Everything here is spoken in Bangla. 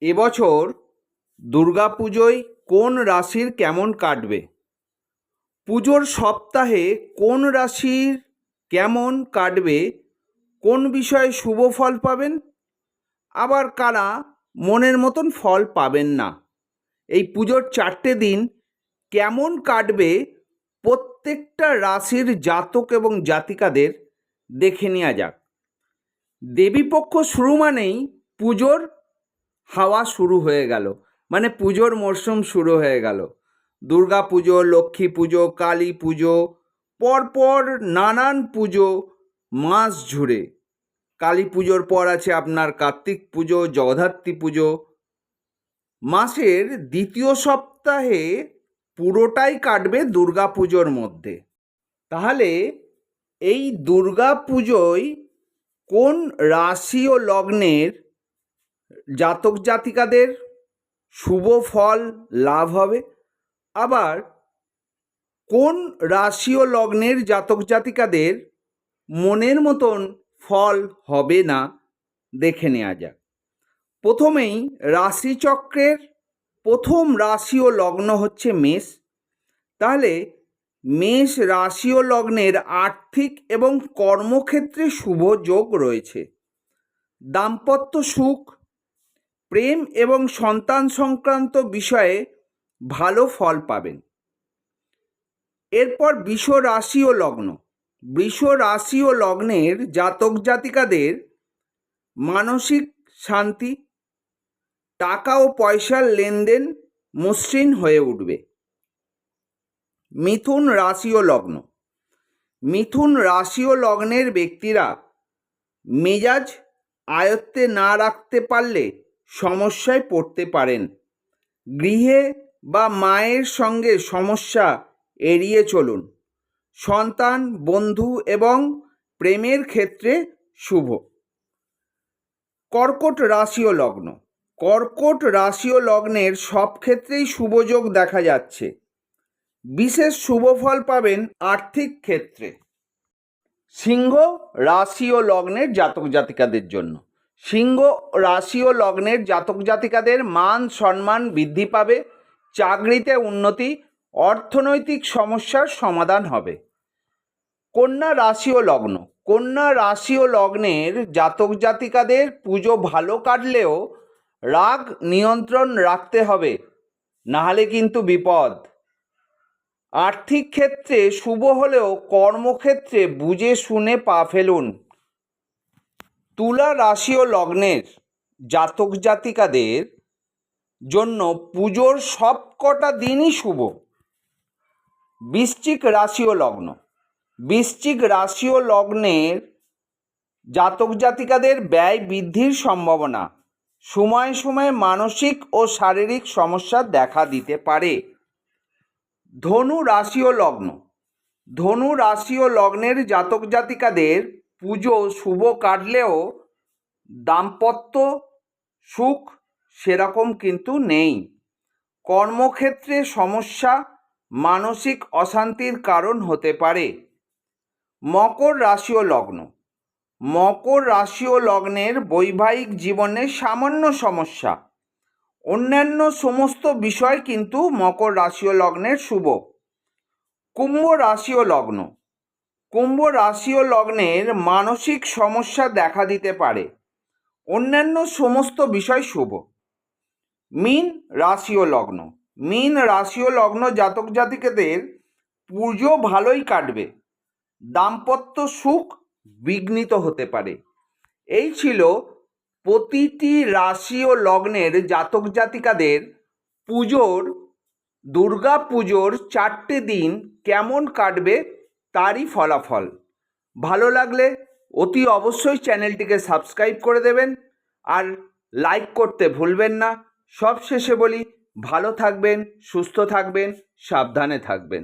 এবছর দুর্গাপুজোয় কোন রাশির কেমন কাটবে? পুজোর সপ্তাহে কোন রাশির কেমন কাটবে? কোন বিষয়ে শুভ ফল পাবেন? আবার কারা মনের মতন ফল পাবেন না? এই পুজোর চারটে দিন কেমন কাটবে প্রত্যেকটা রাশির জাতক এবং জাতিকাদের দেখে নেওয়া যাক। দেবীপক্ষ শুরু মানেই পুজোর হাওয়া শুরু হয়ে গেল। মানে পুজোর মরশুম শুরু হয়ে গেল। দুর্গা পুজো, লক্ষ্মী পুজো, কালী পুজো, পরপর নানান পুজো মাস জুড়ে। কালী পুজোর পর আছে আপনার কার্তিক পুজো, জগদ্ধাত্রী পুজো। মাসের দ্বিতীয় সপ্তাহে পুরোটাই কাটবে দুর্গা পুজোর মধ্যে। তাহলে এই দুর্গা পুজোয় কোন রাশি ও লগ্নের জাতক জাতিকাদের শুভ ফল লাভ হবে। আবার কোন রাশি ও লগ্নের জাতক জাতিকাদের মনের মতন ফল হবে না, দেখে নেওয়া যাক। প্রথমেই রাশিচক্রের প্রথম রাশি ও লগ্ন হচ্ছে মেষ। তাহলে মেষ রাশি ও লগ্নের আর্থিক এবং কর্মক্ষেত্রে শুভ যোগ রয়েছে। দাম্পত্য সুখ প্রেম এবং সন্তান সংক্রান্ত বিষয়ে ভালো ফল পাবেন। এরপর বৃষ রাশি ও লগ্ন। বৃষ রাশি ও লগ্নের জাতক জাতিকাদের মানসিক শান্তি, টাকা ও পয়সার লেনদেন মসৃণ হয়ে উঠবে। মিথুন রাশি ও লগ্ন। মিথুন রাশি ও লগ্নের ব্যক্তিরা মেজাজ আয়ত্তে না রাখতে পারলে সমস্যায় পড়তে পারেন। গৃহে বা মায়ের সঙ্গে সমস্যা এড়িয়ে চলুন। সন্তান, বন্ধু এবং প্রেমের ক্ষেত্রে শুভ। কর্কট রাশি ও লগ্ন। কর্কট রাশি ও লগ্নের সব ক্ষেত্রেই শুভযোগ দেখা যাচ্ছে। বিশেষ শুভ ফল পাবেন আর্থিক ক্ষেত্রে। সিংহ রাশি ও লগ্নের জাতক জাতিকাদের জন্য। সিংহ রাশি ও লগ্নের জাতক জাতিকাদের মান সম্মান বৃদ্ধি পাবে, চাকরিতে উন্নতি, অর্থনৈতিক সমস্যার সমাধান হবে। কন্যা রাশি ও লগ্ন। কন্যা রাশি ও লগ্নের জাতক জাতিকাদের পুজো ভালো কাটলেও রাগ নিয়ন্ত্রণ রাখতে হবে, নাহলে কিন্তু বিপদ। আর্থিক ক্ষেত্রে শুভ হলেও কর্মক্ষেত্রে বুঝে শুনে পা ফেলুন। তুলা রাশি ও লগ্নের জাতক জাতিকাদের জন্য পুজোর সব কটা দিনই শুভ। বৃশ্চিক রাশি ও লগ্ন। বৃশ্চিক রাশি ও লগ্নের জাতক জাতিকাদের ব্যয় বৃদ্ধির সম্ভাবনা সময়ে সময়ে মানসিক ও শারীরিক সমস্যা দেখা দিতে পারে। ধনু রাশি ও লগ্ন। ধনু রাশি ও লগ্নের জাতক জাতিকাদের পুজো শুভ কাটলেও দাম্পত্য সুখ সেরকম কিন্তু নেই। কর্মক্ষেত্রে সমস্যা, মানসিক অশান্তির কারণ হতে পারে। মকর রাশি ও লগ্ন। মকর রাশি ও লগ্নের বৈবাহিক জীবনে সামান্য সমস্যা। অন্যান্য সমস্ত বিষয় কিন্তু মকর রাশি ও লগ্নের শুভ। কুম্ভ রাশি ও লগ্ন। কুম্ভ রাশি ও লগ্নের মানসিক সমস্যা দেখা দিতে পারে। অন্যান্য সমস্ত বিষয় শুভ। মিন রাশি ও লগ্ন। মিন রাশি ও লগ্ন জাতক জাতিকেদের পুজো ভালোই কাটবে। দাম্পত্য সুখ বিঘ্নিত হতে পারে। এই ছিল প্রতিটি রাশি ও লগ্নের জাতক জাতিকাদের পুজোর, দুর্গা পুজোর চারটে দিন কেমন কাটবে তারই ফলাফল। ভালো লাগলে অতি অবশ্যই চ্যানেলটিকে সাবস্ক্রাইব করে দেবেন আর লাইক করতে ভুলবেন না। সবশেষে বলি, ভালো থাকবেন, সুস্থ থাকবেন, সাবধানে থাকবেন।